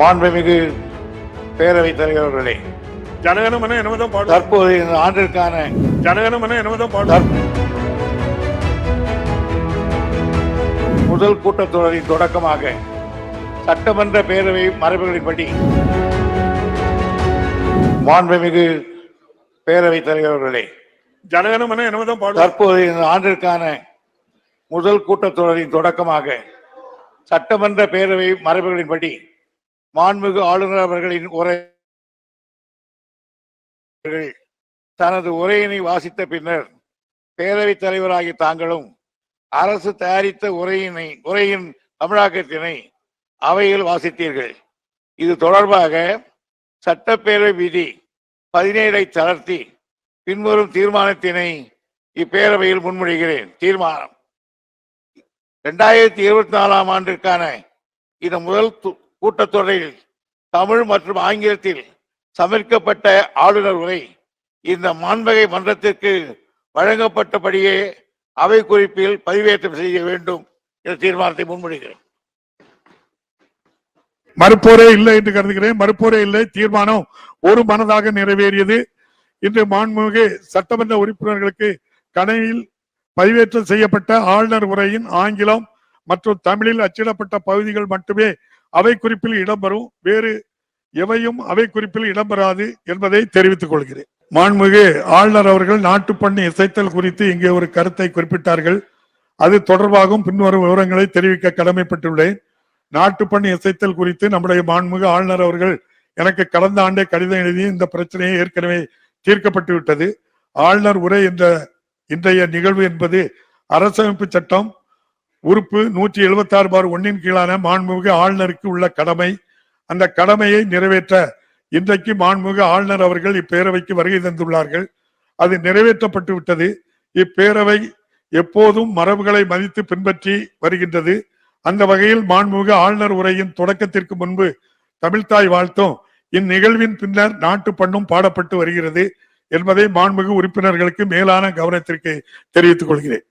மாண்புமிகு பேரவைத் தலைவர்களே ஜனகணமன என்னமதான் பாடு. தற்போது இந்த ஆண்டிற்கான ஜனகணமன என்னமதான் பாடு. முதல் கூட்டத்தொடரின் தொடக்கமாக சட்டமன்ற பேரவை மரபுகளின்படி மாண்புமிகு பேரவைத் தலைவர்களே ஜனகணமன என்னமதான் பாடு. தற்போது இந்த ஆண்டிற்கான முதல் கூட்டத்தொடரின் தொடக்கமாக சட்டமன்ற பேரவை மரபுகளின்படி மாண்புமிகு ஆளுநர் அவர்களின் உரை தனது உரையினை வாசித்த பின்னர் பேரவைத் தலைவராகிய தாங்களும் அரசு தயாரித்த உரையினை உரையின் தமிழாக்கத்தினை அவையில் வாசித்தீர்கள். இது தொடர்பாக சட்டப்பேரவை விதி பதினேழை தளர்த்தி பின்வரும் தீர்மானத்தினை இப்பேரவையில் முன்மொழிகிறேன். தீர்மானம். இரண்டாயிரத்தி இருபத்தி நாலாம் ஆண்டிற்கான இந்த முதல் து- கூட்டத்தொடரில் தமிழ் மற்றும் ஆங்கிலத்தில் சமர்க்கப்பட்ட ஆளுநர் உரை இந்த மாண்பகை மன்றத்திற்கு வழங்கப்பட்டபடியே அவை குறிப்பில் பதிவேற்றம் செய்ய வேண்டும் என்ற தீர்மானத்தை முன்மொழிகிறேன். மறுப்போரே இல்லை என்று கருதுகிறேன். மறுப்போரே இல்லை. தீர்மானம் ஒரு மனதாக நிறைவேறியது. இன்று மாண்புமிகு சட்டமன்ற உறுப்பினர்களுக்கு கணையில் பதிவேற்றம் செய்யப்பட்ட ஆளுநர் உரையின் ஆங்கிலம் மற்றும் தமிழில் அச்சிடப்பட்ட பகுதிகள் மட்டுமே அவை குறிப்பில் இடம்பெறும். வேறு எவையும் அவை குறிப்பில் இடம்பெறாது என்பதை தெரிவித்துக் கொள்கிறேன். மாண்புமிகு ஆளுநர் அவர்கள் நாட்டுப்பண்ணி இசைத்தல் குறித்து இங்கே ஒரு கருத்தை குறிப்பிட்டார்கள். அது தொடர்பாகவும் பின்வரும் விவரங்களை தெரிவிக்க கடமைப்பட்டுள்ளேன். நாட்டுப்பண்ணி இசைத்தல் குறித்து நம்முடைய மாண்புமிகு ஆளுநர் அவர்கள் எனக்கு கடந்த ஆண்டே கடிதம் எழுதி இந்த பிரச்சனையை ஏற்கனவே தீர்க்கப்பட்டு விட்டது ஆளுநர் உரை என்ற இன்றைய நிகழ்வு என்பது அரசமைப்பு சட்டம் உறுப்பு நூற்றி எழுபத்தி ஆறு பார் ஒன்னின் கீழான மாண்புமிகு ஆளுநருக்கு உள்ள கடமை. அந்த கடமையை நிறைவேற்ற இன்றைக்கு மாண்புமிகு ஆளுநர் அவர்கள் இப்பேரவைக்கு வருகை தந்துள்ளார்கள். அது நிறைவேற்றப்பட்டு விட்டது. இப்பேரவை எப்போதும் மரபுகளை மதித்து பின்பற்றி வருகின்றது. அந்த வகையில் மாண்புமிகு ஆளுநர் உரையின் தொடக்கத்திற்கு முன்பு தமிழ்தாய் வாழ்த்தும். இந்நிகழ்வின் பின்னர் நாட்டு பண்ணும் பாடப்பட்டு வருகிறது என்பதை மாண்புமிகு உறுப்பினர்களுக்கு மேலான கவனத்திற்கு தெரிவித்துக் கொள்கிறேன்.